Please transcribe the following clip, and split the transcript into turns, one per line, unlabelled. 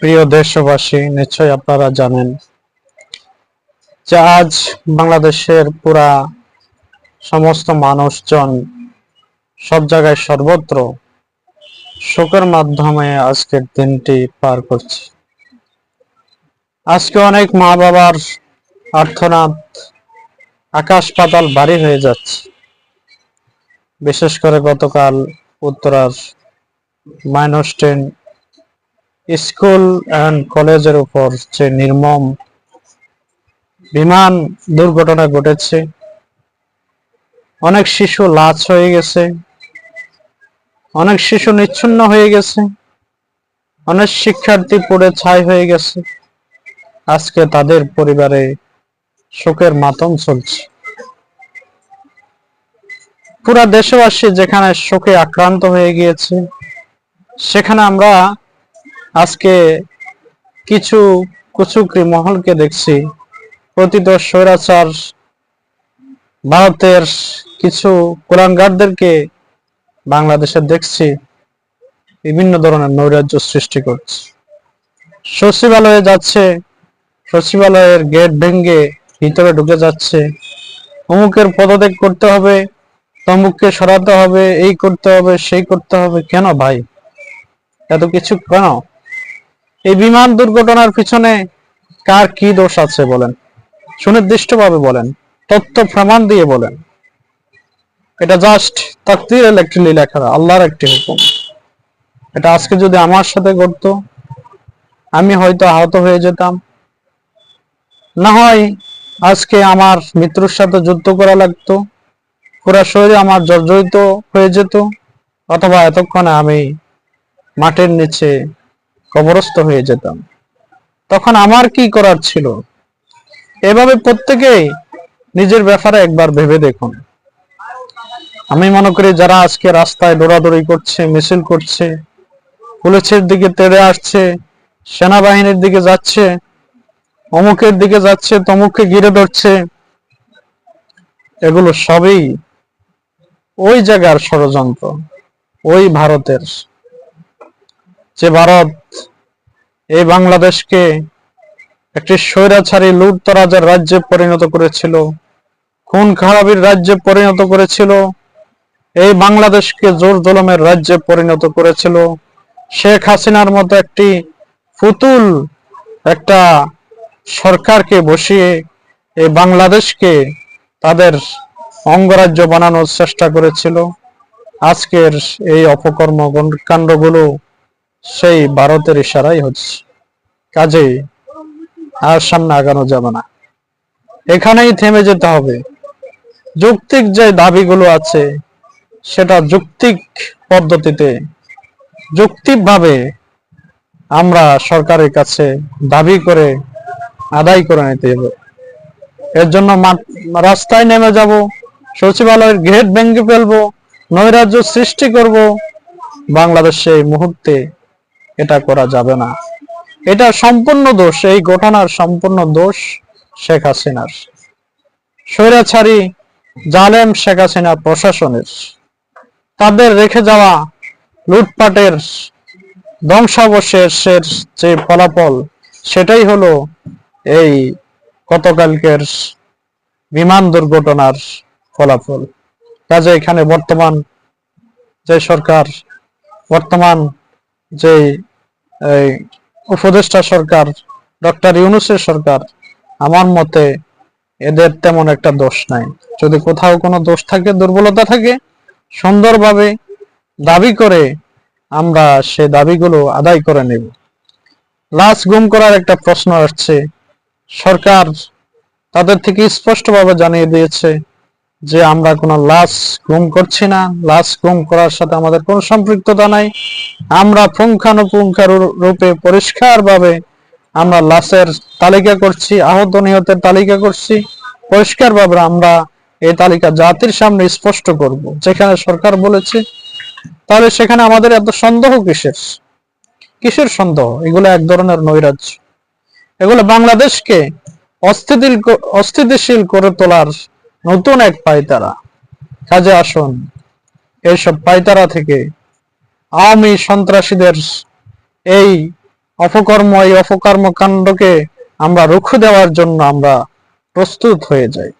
প্রিয় দেশবাসী, নিশ্চয় আপনারা জানেন যে আজ বাংলাদেশের পুরা সমস্ত মানুষজন সব জায়গায় সর্বত্র শোকের মাধ্যমে আজকের দিনটি পার করছে। আজকে অনেক মা বাবার আর্থনাদ আকাশ পাতাল বাড়ি হয়ে যাচ্ছে। বিশেষ করে গতকাল উত্তরার মাইনস টেন স্কুল অ্যান্ড কলেজের উপর যে নির্মম বিমান দুর্ঘটনা ঘটেছে। অনেক শিশু লাশ হয়ে গেছে। অনেক শিশু নিচ্ছন্ন হয়ে গেছে। অনেক শিক্ষার্থী পড়ে ছাই হয়ে গেছে। আজকে তাদের পরিবারে শোকের মাতম চলছে। পুরা দেশবাসী যেখানে শোকে আক্রান্ত হয়ে গিয়েছে, সেখানে আমরা আজকে কিছু কুচুকরি মহলকে দেখছি। প্রতিত স্বৈরাচার ভারতের কিছু কোরআনগারদেরকে বাংলাদেশে দেখছি। বিভিন্ন ধরনের নৈরাজ্য সৃষ্টি করছে। সচিবালয়ে যাচ্ছে, সচিবালয়ের গেট ভেঙে ভিতরে ঢুকে যাচ্ছে। অমুকের পদত্যাগ করতে হবে, তমুককে সরাতে হবে, এই করতে হবে, সেই করতে হবে। কেন ভাই? এত কিছু কেন? এই বিমান দুর্ঘটনার পিছনে কার কি দোষ আছে বলেন? সুনির্দিষ্টভাবে বলেন, তথ্য প্রমাণ দিয়ে বলেন। এটা জাস্ট তাকদিরের একটি লীলা খেলা আল্লাহর একটি হুকুম। এটা আজকে যদি আমার সাথে ঘটতো, আমি হয়তো আহত হয়ে যেতাম। না হয় আজকে আমার মৃত্যুর সাথে যুদ্ধ করা লাগতো পুরা শরীরে আমার জর্জরিত হয়ে যেত, অথবা এতক্ষণে আমি মাটির নিচে কবরস্থ হয়ে যেতাম। তখন আমার কি করার ছিল? এভাবে প্রত্যেকেই নিজের ব্যাপারে একবার ভেবে দেখুন। আমি মনে করি যারা আজকে রাস্তায় দৌড়াদৌড়ি করছে, মিছিল করছে, পুলিশের দিকে তেড়ে আসছে, সেনাবাহিনীর দিকে যাচ্ছে, অমুকের দিকে যাচ্ছে, তমুককে ঘিরে ধরছে, এগুলো সবই ওই জায়গার ষড়যন্ত্র, ওই ভারতের। যে ভারত এই বাংলাদেশকে একটি স্বৈরাচারী লুটতরাজের রাজ্যে পরিণত করেছিল। খুন খারাপির রাজ্যে পরিণত করেছিল। এই বাংলাদেশকে জোর জলমের রাজ্যে পরিণত করেছিল। শেখ হাসিনার মতো একটি ফুতুল একটা সরকারকে বসিয়ে এই বাংলাদেশকে তাদের অঙ্গরাজ্য বানানোর চেষ্টা করেছিল। আজকের এই অপকর্ম কাণ্ডগুলো সেই ভারতের ইশারাই হচ্ছে। কাজেই আর সামনে আগানো যাবে না। এখানেই থেমে যেতে হবে। যৌক্তিক যে দাবিগুলো আছে, সেটা যৌক্তিক পদ্ধতিতে যৌক্তিকভাবে আমরা সরকারের কাছে দাবি করে আদায় করে নিতে হবে। এর জন্য রাস্তায় নেমে যাব, সচিবালয়ের গেট ভেঙে ফেলব, নৈরাজ্য সৃষ্টি করব। বাংলাদেশে এই মুহূর্তে এটা করা যাবে না। এটা সম্পূর্ণ দোষ, এই ঘটনার সম্পূর্ণ দোষ শেখ হাসিনার। স্বৈরাচারী জালেম শেখ হাসিনা প্রশাসনের। তাদের রেখে যাওয়া লুটপাটের ধ্বংসাবশেষের যে ফলাফল, সেটাই হলো এই গতকালকের বিমান দুর্ঘটনার ফলাফল। কাজে এখানে বর্তমান যে সরকার, বর্তমান যে উপদেষ্টা সরকার, ডক্টর ইউনুসের সরকার, আমার মতে এদের তেমন একটা দোষ নাই। যদি কোথাও কোনো দোষ থাকে, দুর্বলতা থাকে, সুন্দরভাবে দাবি করে আমরা সে দাবিগুলো আদায় করে নেব। লাশ গুম করার একটা প্রশ্ন আসছে। সরকার তাদের থেকে স্পষ্টভাবে জানিয়ে দিয়েছে যে আমরা কোনো লাশ গুম করছি না, লাশ গুম করার সাথে আমাদের কোনো সম্পৃক্ততা নাই। আমরা পুঙ্খানুপুঙ্খার রূপে পরিষ্কারভাবে আমরা লাশের তালিকা করছি, আহত নিহতের তালিকা করছি। পরিষ্কারভাবে আমরা এই তালিকা জাতির সামনে স্পষ্ট করব। যেখানে সরকার বলেছে, তাহলে সেখানে আমাদের এত সন্দেহ কিসের? কিসের সন্দেহ? এগুলো এক ধরনের নৈরাজ্য। এগুলো বাংলাদেশকে অস্থিতিশীল করে তোলার নতুন এক পায়তারা কাজে আসুন, এইসব পায়তারা থেকে আওয়ামী সন্ত্রাসীদের এই অপকর্ম এই অপকর্ম কাণ্ডকে আমরা রুখে দেওয়ার জন্য আমরা প্রস্তুত হয়ে যাই।